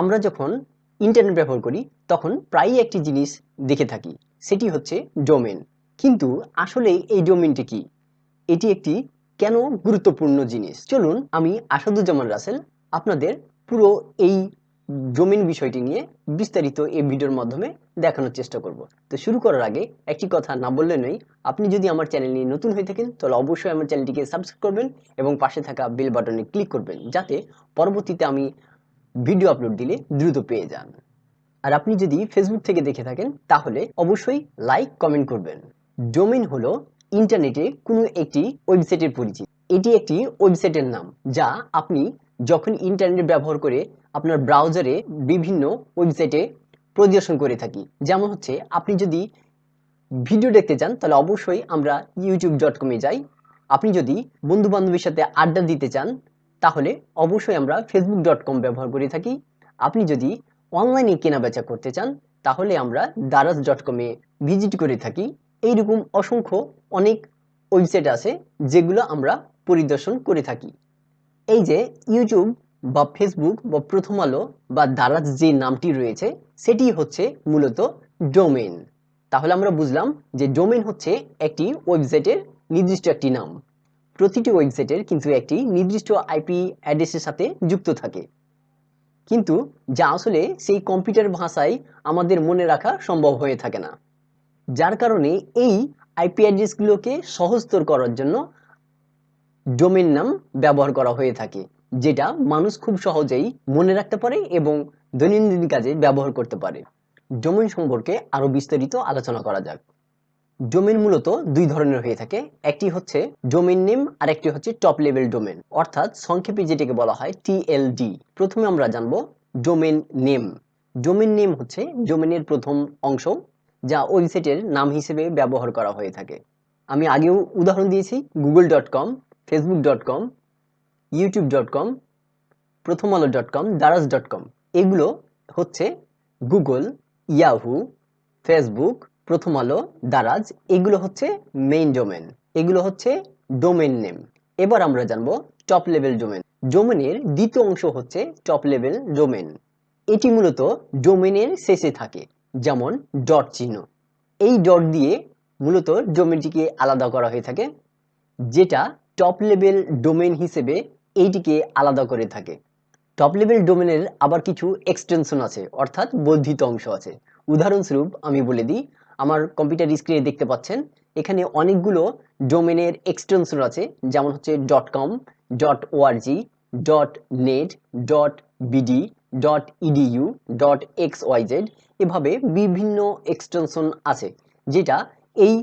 আমরা যখন ইন্টারনেট ব্যবহার করি, তখন প্রায়ই একটি জিনিস দেখে থাকি, সেটি হচ্ছে ডোমেন কিন্তু আসলে এই ডোমেনটি কি? এটি একটি কেন গুরুত্বপূর্ণ জিনিস? চলুন আমি আসাদুজ্জামান রাসেল আপনাদের পুরো এই ডোমেন বিষয়টি নিয়ে বিস্তারিত এই ভিডিওর মাধ্যমে দেখানোর চেষ্টা করব। তো শুরু করার আগে একটি কথা না বললে নয়, আপনি যদি আমার চ্যানেল নিয়ে নতুন হয়ে থাকেন, তাহলে অবশ্যই আমার চ্যানেলটিকে সাবস্ক্রাইব করবেন এবং পাশে থাকা বেল বাটনে ক্লিক করবেন, যাতে পরবর্তীতে আমি ভিডিও আপলোড দিলে দ্রুত পেয়ে যান। আর আপনি যদি ফেসবুক থেকে দেখে থাকেন, তাহলে অবশ্যই লাইক কমেন্ট করবেন। ডোমেন হলো ইন্টারনেটে কোনো একটি ওয়েবসাইটের পরিচিতি। এটি একটি ওয়েবসাইটের নাম, যা আপনি যখন ইন্টারনেট ব্যবহার করে আপনার ব্রাউজারে বিভিন্ন ওয়েবসাইটে প্রদর্শন করে থাকি। যেমন হচ্ছে, আপনি যদি ভিডিও দেখতে চান, তাহলে অবশ্যই আমরা ইউটিউব ডট কমে যাই। আপনি যদি বন্ধু বান্ধবীর সাথে আড্ডা দিতে চান তাহলে অবশ্যই আমরা ফেসবুক ডট কম ব্যবহার করে থাকি। আপনি যদি অনলাইনে কেনাবেচা করতে চান, তাহলে আমরা দারাজ ডট কমে ভিজিট করে থাকি। এইরকম অসংখ্য অনেক ওয়েবসাইট আছে, যেগুলো আমরা পরিদর্শন করে থাকি। এই যে ইউটিউব বা ফেসবুক বা প্রথম আলো বা দারাজ যে নামটি রয়েছে, সেটি হচ্ছে মূলত ডোমেন তাহলে আমরা বুঝলাম যে ডোমেন হচ্ছে একটি ওয়েবসাইটের নির্দিষ্ট একটি নাম। প্রতিটি ওয়েবসাইটের কিন্তু একটি নির্দিষ্ট আইপি অ্যাড্রেসের সাথে যুক্ত থাকে। কিন্তু যা আসলে সেই কম্পিউটার ভাষায় আমাদের মনে রাখা সম্ভব হয়ে থাকে না। যার কারণে এই আইপি অ্যাড্রেসগুলোকে সহজতর করার জন্য ডোমেন নাম ব্যবহার করা হয়ে থাকে, যেটা মানুষ খুব সহজেই মনে রাখতে পারে এবং দৈনন্দিন কাজে ব্যবহার করতে পারে। ডোমেন সম্পর্কে আরও বিস্তারিত আলোচনা করা যাক। ডোমেন মূলত দুই ধরনের হয়ে থাকে। একটি হচ্ছে ডোমেন নেম আর একটি হচ্ছে টপ লেভেল ডোমেন। অর্থাৎ সংক্ষেপে যেটাকে বলা হয় টিএলডি প্রথমে আমরা জানব ডোমেন নেম। ডোমেন নেম হচ্ছে ডোমেনের প্রথম অংশ, যা ওয়েবসাইটের নাম হিসেবে ব্যবহার করা হয়ে থাকে। আমি আগেও উদাহরণ দিয়েছি, Google dot com, Facebook dot com, YouTube dot com Prothom Alo dot com, Daraz dot com. এগুলো হচ্ছে গুগল, ইয়াহু, ফেসবুক প্রথম আলো, দারাজ, এগুলো হচ্ছে মেইন ডোমেন এগুলো হচ্ছে ডোমেন নেম এবার আমরা জানব টপ লেভেল ডোমেন ডোমেনের দ্বিতীয় অংশ হচ্ছে টপ লেভেল ডোমেন এটি মূলত ডোমেনের শেষে থাকে, যেমন ডট চিহ্ন। এই ডট দিয়ে মূলত ডোমেনটিকে আলাদা করা হয়ে থাকে, যেটা টপ লেভেল ডোমেন হিসেবে এইটিকে আলাদা করে থাকে। টপ লেভেল ডোমেনের আবার কিছু এক্সটেনশন আছে, অর্থাৎ বর্ধিত অংশ আছে। উদাহরণস্বরূপ আমি বলে দিই আমার কম্পিউটার স্ক্রিনে দেখতে পাচ্ছেন, এখানে অনেকগুলো ডোমেনের এক্সটেনশন আছে, যেমন হচ্ছে dot com dot ORG dot net dot BD dot EDU dot X Y Z এভাবে বিভিন্ন এক্সটেনশন আছে, যেটা এই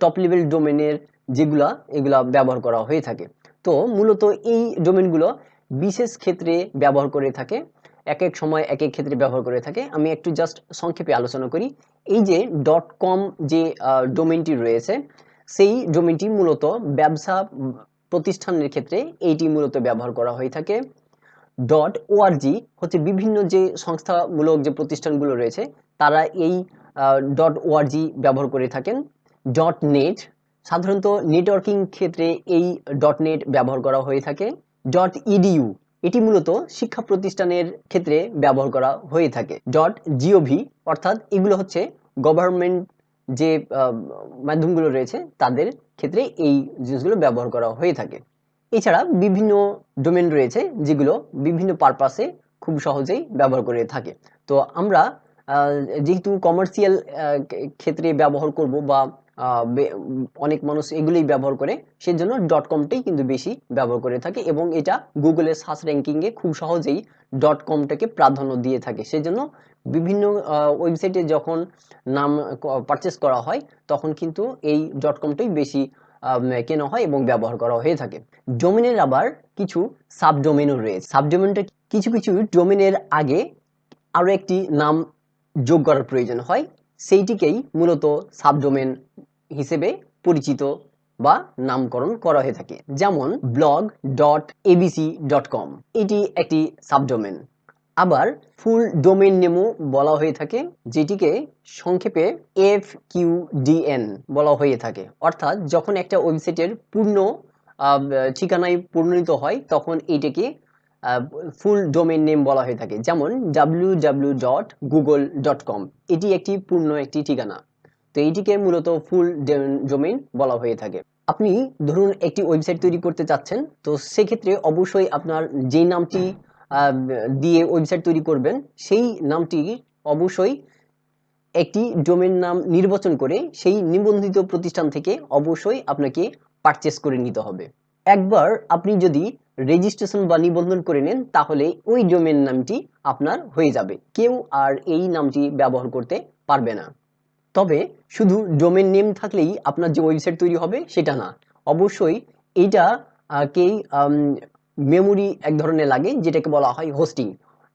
টপ লেভেল ডোমেনের যেগুলা, এগুলা ব্যবহার করা হয়ে থাকে। তো মূলত এই ডোমেনগুলো বিশেষ ক্ষেত্রে ব্যবহার করে থাকে। এক এক সময় এক এক ক্ষেত্রে ব্যবহার করে থাকে। আমি একটু জাস্ট সংক্ষেপে আলোচনা করি। এই যে ডট কম যে ডোমেনটি রয়েছে, সেই ডোমেনটি মূলত ব্যবসা প্রতিষ্ঠানের ক্ষেত্রে এইটি মূলত ব্যবহার করা হয়ে থাকে। ডট ওআরজি হচ্ছে বিভিন্ন যে সংস্থামূলক যে প্রতিষ্ঠানগুলো রয়েছে, তারা এই ডট ওআরজি ব্যবহার করে থাকেন। ডট নেট সাধারণত নেটওয়ার্কিং ক্ষেত্রে এই ডট নেট ব্যবহার করা হয়ে থাকে। ডট ইডিইউ এটি মূলত শিক্ষা প্রতিষ্ঠানের ক্ষেত্রে ব্যবহার করা হয়ে থাকে। ডট জিওভি অর্থাৎ এগুলো হচ্ছে গভর্নমেন্ট যে মাধ্যমগুলো রয়েছে, তাদের ক্ষেত্রে এই জিনিসগুলো ব্যবহার করা হয়ে থাকে। এছাড়া বিভিন্ন ডোমেন রয়েছে, যেগুলো বিভিন্ন পারপাসে খুব সহজেই ব্যবহার করে থাকে। তো আমরা যেহেতু কমার্শিয়াল ক্ষেত্রে ব্যবহার করব বা অনেক মানুষ এগুলোই ব্যবহার করে। সেই জন্য ডট কমটাই কিন্তু বেশি ব্যবহার করে থাকে এবং এটা গুগলের সার্চ র্যাঙ্কিংয়ে খুব সহজেই. ডট কমটাকে প্রাধান্য দিয়ে থাকে। সেই জন্য বিভিন্ন ওয়েবসাইটে যখন নাম পারচেস করা হয়, তখন কিন্তু এই. ডট কমটাই বেশি কেনা হয় এবং ব্যবহার করা হয়ে থাকে। ডোমেনের আবার কিছু সাবডোমেনও রয়েছে। সাবডোমেনটা কিছু কিছু ডোমেনের আগে আরও একটি নাম যোগ করার প্রয়োজন হয়। সেইটিকেই মূলত সাবডোমেন হিসেবে পরিচিত বা নামকরণ করা হয়ে থাকে। যেমন blog dot ABC dot com এটি একটি সাবডোমেন আবার ফুল ডোমেন নেমও বলা হয়ে থাকে, যেটিকে সংক্ষেপে এফ কিউ ডিএন বলা হয়ে থাকে। অর্থাৎ যখন একটা ওয়েবসাইটের পূর্ণ ঠিকানায় পরিণত হয়, তখন এটাকে ফুল ডোমেন নেম বলা হয়ে থাকে। যেমন W W dot Google dot com এটি একটি পূর্ণ একটি ঠিকানা। তো এইটিকে মূলত ফুল ডোমেইন বলা হয়ে থাকে। আপনি ধরুন একটি ওয়েবসাইট তৈরি করতে চাচ্ছেন, তো সেক্ষেত্রে অবশ্যই আপনার যেই নামটি দিয়ে ওয়েবসাইট তৈরি করবেন, সেই নামটি অবশ্যই একটি ডোমেন নাম নির্বাচন করে সেই নিবন্ধিত প্রতিষ্ঠান থেকে অবশ্যই আপনাকে পারচেস করে নিতে হবে। একবার আপনি যদি রেজিস্ট্রেশন বা নিবন্ধন করে নেন, তাহলে ওই ডোমেন নামটি আপনার হয়ে যাবে। কেউ আর এই নামটি ব্যবহার করতে পারবে না। তবে শুধু ডোমেন নেম থাকলেই আপনার যে ওয়েবসাইট তৈরি হবে সেটা না। অবশ্যই আহ, কেই মেমোরি এক ধরনের লাগে যেটাকে বলা হয় হোস্টিং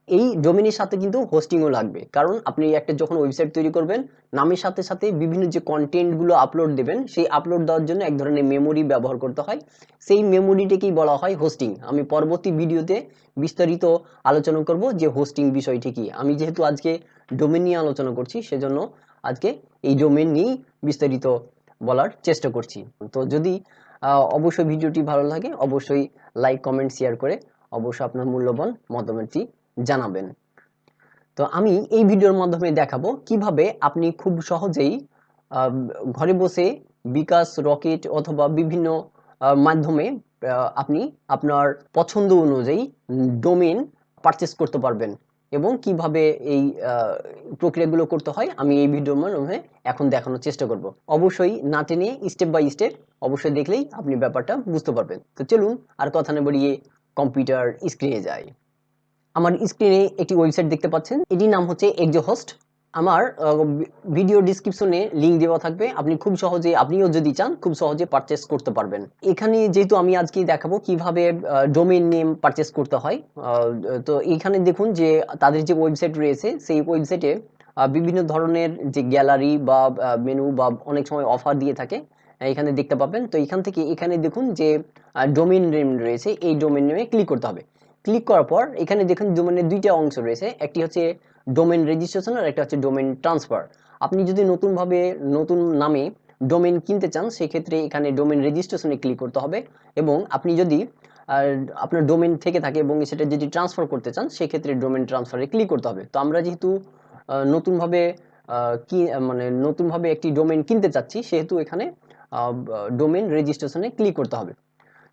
এই ডোমেনের সাথে কিন্তু হোস্টিংও লাগবে। কারণ আপনি একটা যখন ওয়েবসাইট তৈরি করবেন নামের সাথে সাথে বিভিন্ন যে কন্টেন্টগুলো আপলোড দেবেন সেই আপলোড দেওয়ার জন্য এক ধরনের মেমোরি ব্যবহার করতে হয়। সেই মেমোরিটাকেই বলা হয় হোস্টিং আমি পরবর্তী ভিডিওতে বিস্তারিত আলোচনা করব যে হোস্টিং বিষয়টি কি। আমি যেহেতু আজকে ডোমেন নিয়ে আলোচনা করছি সেজন্য আজকে এই ডোমেন নিয়েই বিস্তারিত বলার চেষ্টা করছি। তো যদি অবশ্যই ভিডিওটি ভালো লাগে, অবশ্যই লাইক কমেন্ট শেয়ার করে অবশ্যই আপনার মূল্যবান মতামতটি জানাবেন। তো আমি এই ভিডিওর মাধ্যমে দেখাবো কীভাবে আপনি খুব সহজেই ঘরে বসে বিকাশ, রকেট অথবা বিভিন্ন মাধ্যমে আপনি আপনার পছন্দ অনুযায়ী ডোমেন পারচেস করতে পারবেন। এবং কীভাবে এই প্রক্রিয়াগুলো করতে হয়, আমি এই ভিডিওর মাধ্যমে এখন দেখানোর চেষ্টা করব। অবশ্যই না টেনে স্টেপ বাই স্টেপ অবশ্যই দেখলেই আপনি ব্যাপারটা বুঝতে পারবেন। তো চলুন আর কথা না বাড়িয়ে কম্পিউটার স্ক্রিনে যাই। আমার স্ক্রিনে একটি ওয়েবসাইট দেখতে পাচ্ছেন। এটির নাম হচ্ছে এক্সো হোস্ট আমার ভিডিও ডিসক্রিপশনে লিংক দেওয়া থাকবে। আপনি খুব সহজে, আপনিও যদি চান, খুব সহজে পারচেস করতে পারবেন। এখানে যেহেতু আমি আজকে দেখাবো কীভাবে ডোমেন নেম পারচেস করতে হয় তো এখানে দেখুন যে তাদের যে ওয়েবসাইট রয়েছে, সেই ওয়েবসাইটে বিভিন্ন ধরনের যে গ্যালারি বা মেনু বা অনেক সময় অফার দিয়ে থাকে এখানে দেখতে পাবেন। তো এখান থেকে এখানে দেখুন যে ডোমেন নেম রয়েছে, এই ডোমেন নেমে ক্লিক করতে হবে। ক্লিক করার পর এখানে দেখুন ডোমেনের দুইটা অংশ রয়েছে। একটি হচ্ছে ডোমেন রেজিস্ট্রেশন আর একটা হচ্ছে ডোমেন ট্রান্সফার আপনি যদি নতুনভাবে, নতুন নামে ডোমেন কিনতে চান, সেক্ষেত্রে এখানে ডোমেন রেজিস্ট্রেশনে ক্লিক করতে হবে এবং আপনি যদি, আর আপনার ডোমেন থেকে থাকে এবং সেটা যদি ট্রান্সফার করতে চান, সেক্ষেত্রে ডোমেন ট্রান্সফারে ক্লিক করতে হবে। তো আমরা যেহেতু নতুনভাবে কি মানে নতুনভাবে একটি ডোমেন কিনতে চাচ্ছি, সেহেতু এখানে ডোমেন রেজিস্ট্রেশনে ক্লিক করতে হবে।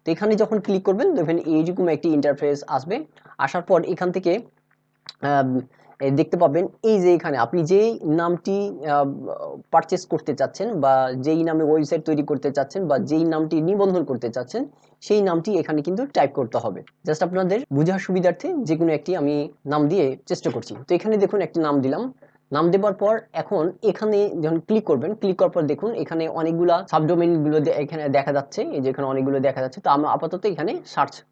তো এখানে যখন ক্লিক করবেন, দেখবেন এইরকম একটি ইন্টারফেস আসবে। আসার পর এখান থেকে দেখতে পাবেন এই যে এখানে আপনি যেই নামটি পারচেস করতে চাচ্ছেন বা যেই নামে ওয়েবসাইট তৈরি করতে চাচ্ছেন বা যেই নামটি নিবন্ধন করতে চাচ্ছেন, সেই নামটি এখানে কিন্তু টাইপ করতে হবে। জাস্ট আপনাদের বোঝার সুবিধার্থে যে কোনো একটি আমি নাম দিয়ে চেষ্টা করছি। তো এখানে দেখুন একটি নাম দিলাম। নাম দেওয়ার পর এখন এখানে যখন ক্লিক করবেন ক্লিক করার পর দেখুন এখানে অনেকগুলা সাবডোমেনগুলো দে- এখানে দেখা যাচ্ছে। এই যে এখানে অনেকগুলো দেখা যাচ্ছে। তো আমরা আপাতত এখানে সার্চ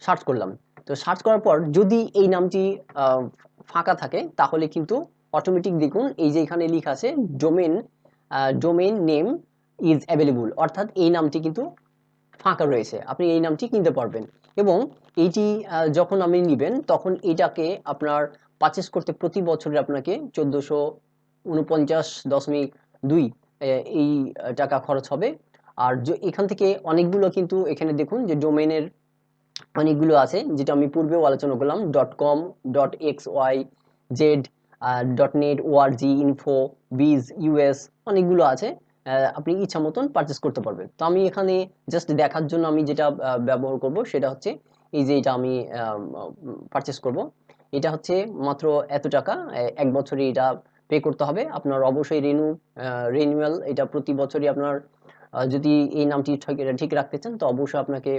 সার্চ করলাম। তো সার্চ করার পর যদি এই নামটি ফাঁকা থাকে, তাহলে কিন্তু অটোমেটিক দেখুন এই যে এখানে লেখা আছে domain domain name is available অর্থাৎ এই নামটি কিন্তু ফাঁকা রয়েছে, আপনি এই নামটি কিনতে পারবেন। এবং এইটি যখন আপনি নেবেন, তখন এটাকে আপনার পারচেস করতে প্রতি বছরে আপনাকে চোদ্দোশো উনপঞ্চাশ দশমিক দুই এই টাকা খরচ হবে। আর এখান থেকে অনেকগুলো কিন্তু এখানে দেখুন যে ডোমেনের অনেকগুলো আছে, যেটা আমি পূর্বেও আলোচনা করলাম dot com dot X Y Z dot net ORG info biz US অনেকগুলো আছে আপনি ইচ্ছা মতন পারচেস করতে পারবেন। তো আমি এখানে জাস্ট দেখার জন্য আমি যেটা ব্যবহার করব সেটা হচ্ছে, এই যে এটা আমি পারচেস করব, এটা হচ্ছে মাত্র এত টাকা এক বছরে এটা পে করতে হবে। আপনার অবশ্যই রেনু রেনুয়াল এটা প্রতি বছরই আপনার যদি এই নামটি ঠিক রাখতে চান, তো অবশ্যই আপনাকে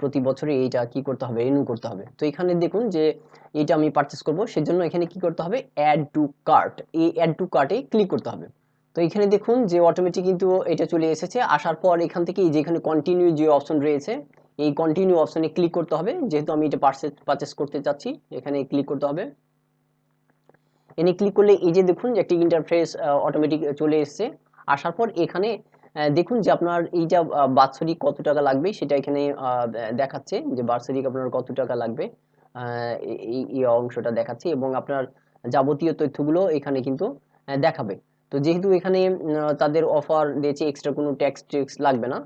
প্রতি বছরে এইটা কি করতে হবে রিনিউ করতে হবে। তো এখানে দেখুন যে এটা আমি পারচেস করব, সেজন্য এখানে কি করতে হবে অ্যাড টু কার্ট এই অ্যাড টু কার্টে ক্লিক করতে হবে। তো এখানে দেখুন যে অটোমেটিক কিন্তু এটা চলে এসেছে, আসার পর এখান থেকে যে এখানে কন্টিনিউ যে অপশন রয়েছে, এই কন্টিনিউ অপশনে ক্লিক করতে হবে। যেহেতু আমি এটা পার্সেস পারচেস করতে চাচ্ছি, এখানে ক্লিক করতে হবে। এনে ক্লিক করলে এই যে দেখুন যে একটি ইন্টারফেস অটোমেটিক চলে এসেছে। আসার পর এখানে দেখুন যে আপনার এইটা বাৎসরিক কত টাকা লাগবে সেটা এখানে দেখাচ্ছে যে বাৎসরিক আপনার কত টাকা লাগবে এই অংশটা দেখাচ্ছে এবং আপনার যাবতীয় তথ্যগুলো এখানে কিন্তু দেখাবে। তো যেহেতু এখানে তাদের অফার দিয়েছে এক্সট্রা কোনো ট্যাক্স ট্যাক্স লাগবে না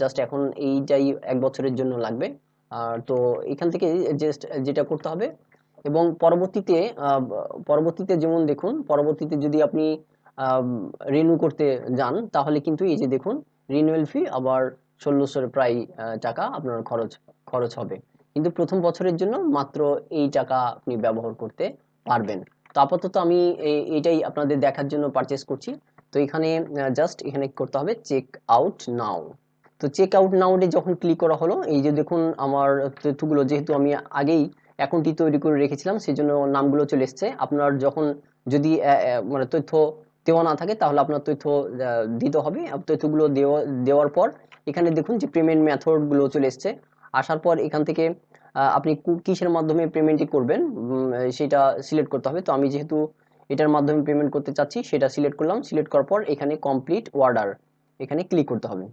জাস্ট এখন এইটাই এক বছরের জন্য লাগবে। আর তো এখান থেকে জাস্ট যেটা করতে হবে এবং পরবর্তীতে পরবর্তীতে যেমন দেখুন, পরবর্তীতে যদি আপনি রিনিউ করতে যান, তাহলে কিন্তু এই যে দেখুন রিনিউয়াল ফি আবার ষোলোশোর প্রায় টাকা আপনার খরচ খরচ হবে। কিন্তু প্রথম বছরের জন্য মাত্র এই টাকা আপনি ব্যবহার করতে পারবেন। তো আপাতত আমি এ- এটাই আপনাদের দেখার জন্য পারচেস করছি। তো এখানে জাস্ট এখানে করতে হবে চেক আউট নাও তো চেক আউট নাউডে যখন ক্লিক করা হলো, এই যে দেখুন আমার তথ্যগুলো যেহেতু আমি আগেই অ্যাকাউন্টটি তৈরি করে রেখেছিলাম সেই জন্য নামগুলো চলে এসছে। আপনার যখন যদি মানে তথ্য দেওয়া না থাকে, তাহলে আপনার তথ্য দিতে হবে। তথ্যগুলো দেওয়া, দেওয়ার পর এখানে দেখুন যে পেমেন্ট মেথডগুলো চলে এসছে। আসার পর এখান থেকে আপনি কিসের মাধ্যমে পেমেন্টটি করবেন সেটা সিলেক্ট করতে হবে। তো আমি যেহেতু এটার মাধ্যমে পেমেন্ট করতে চাচ্ছি, সেটা সিলেক্ট করলাম। সিলেক্ট করার পর এখানে কমপ্লিট অর্ডার এখানে ক্লিক করতে হবে।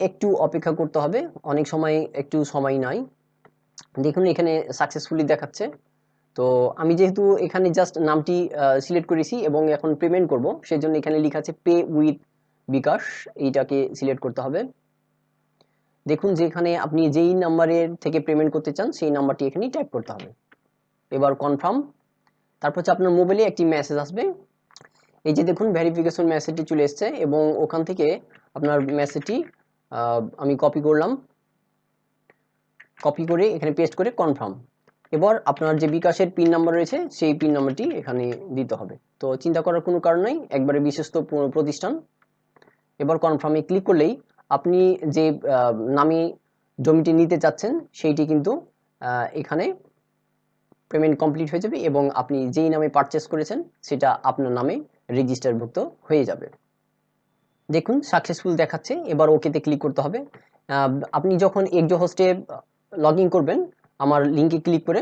একটু অপেক্ষা করতে হবে। অনেক সময় একটু সময় নাই। দেখুন এখানে সাকসেসফুলি দেখাচ্ছে। তো আমি যেহেতু এখানে জাস্ট নামটি সিলেক্ট করেছি এবং এখন পেমেন্ট করব, সেজন্য এখানে লেখা আছে পে উইথ বিকাশ, এইটাকে সিলেক্ট করতে হবে। দেখুন যে এখানে আপনি যেই নাম্বারের থেকে পেমেন্ট করতে চান, সেই নাম্বারটি এখানে টাইপ করতে হবে। এবার কনফার্ম তারপর হচ্ছে আপনার মোবাইলে একটি মেসেজ আসবে। এই যে দেখুন ভেরিফিকেশন মেসেজটি চলে এসেছে এবং ওখান থেকে আপনার মেসেজটি আমি কপি করলাম। কপি করে এখানে পেস্ট করে কনফার্ম এবার আপনার যে বিকাশের পিন নাম্বার রয়েছে, সেই পিন নাম্বারটি এখানে দিতে হবে। তো চিন্তা করার কোনো কারণ নাই, একবারে বিশ্বস্ত প্রতিষ্ঠান। এবার কনফার্মে ক্লিক করলেই আপনি যে নামে জমিটি নিতে চাচ্ছেন, সেইটি কিন্তু এখানে পেমেন্ট কমপ্লিট হয়ে যাবে এবং আপনি যেই নামে পারচেস করেছেন, সেটা আপনার নামে রেজিস্টারভুক্ত হয়ে যাবে। দেখুন সাকসেসফুল দেখাচ্ছে, এবার ওকেতে ক্লিক করতে হবে। আপনি যখন এক্সো হোস্টে লগ ইন করবেন আমার লিঙ্কে ক্লিক করে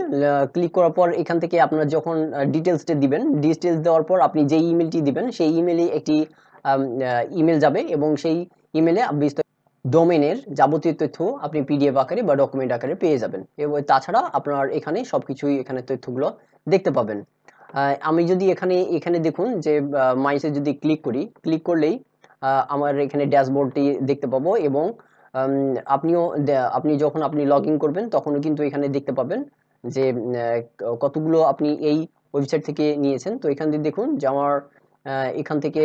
ক্লিক করার পর এখান থেকে আপনার যখন ডিটেলসটা দিবেন ডিটেলস দেওয়ার পর আপনি যেই ইমেলটি দিবেন, সেই ইমেলে একটি ইমেল যাবে এবং সেই ইমেলে ডোমেনের যাবতীয় তথ্য আপনি পিডিএফ আকারে বা ডকুমেন্ট আকারে পেয়ে যাবেন। এবং তাছাড়া আপনার এখানে সবকিছুই এখানে তথ্যগুলো দেখতে পাবেন। আমি যদি এখানে এখানে দেখুন যে মাইসে যদি ক্লিক করি ক্লিক করলেই আমার এখানে ড্যাশবোর্ডটি দেখতে পাবো এবং আপনিও আপনি যখন আপনি লগ ইন করবেন, তখনও কিন্তু এখানে দেখতে পাবেন যে কতগুলো আপনি এই ওয়েবসাইট থেকে নিয়েছেন। তো এখান থেকে দেখুন যে আমার এখান থেকে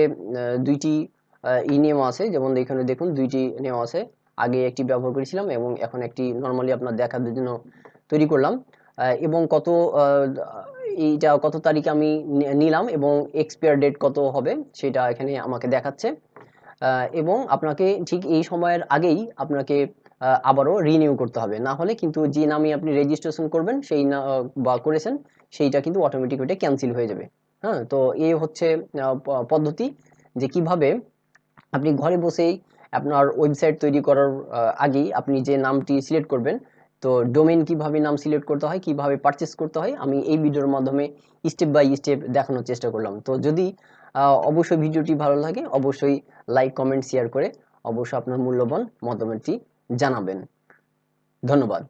দুইটি ই নেওয়া আছে। যেমন এখানে দেখুন দুইটি নেওয়া আছে। আগে একটি ব্যবহার করেছিলাম এবং এখন একটি নর্মালি আপনার দেখার জন্য তৈরি করলাম। এবং কত এইটা কত তারিখে আমি নিলাম এবং এক্সপায়ার ডেট কত হবে সেটা এখানে আমাকে দেখাচ্ছে। এবং আপনাকে ঠিক এই সময়ের আগেই আপনাকে আবারও রিনিউ করতে হবে। না হলে কিন্তু যে নামে আপনি রেজিস্ট্রেশন করবেন, সেই না বা করেছেন, সেইটা কিন্তু অটোমেটিক ওইটা ক্যান্সেল হয়ে যাবে। হ্যাঁ তো এই হচ্ছে পদ্ধতি যে কীভাবে আপনি ঘরে বসেই আপনার ওয়েবসাইট তৈরি করার আগেই আপনি যে নামটি সিলেক্ট করবেন, তো ডোমেন কীভাবে নাম সিলেক্ট করতে হয়, কীভাবে পারচেস করতে হয়, আমি এই ভিডিওর মাধ্যমে স্টেপ বাই স্টেপ দেখানোর চেষ্টা করলাম। তো যদি অবশ্যই ভিডিওটি ভালো লাগে, অবশ্যই লাইক কমেন্ট শেয়ার করে অবশ্যই আপনার মূল্যবান মতামতটি জানাবেন। ধন্যবাদ।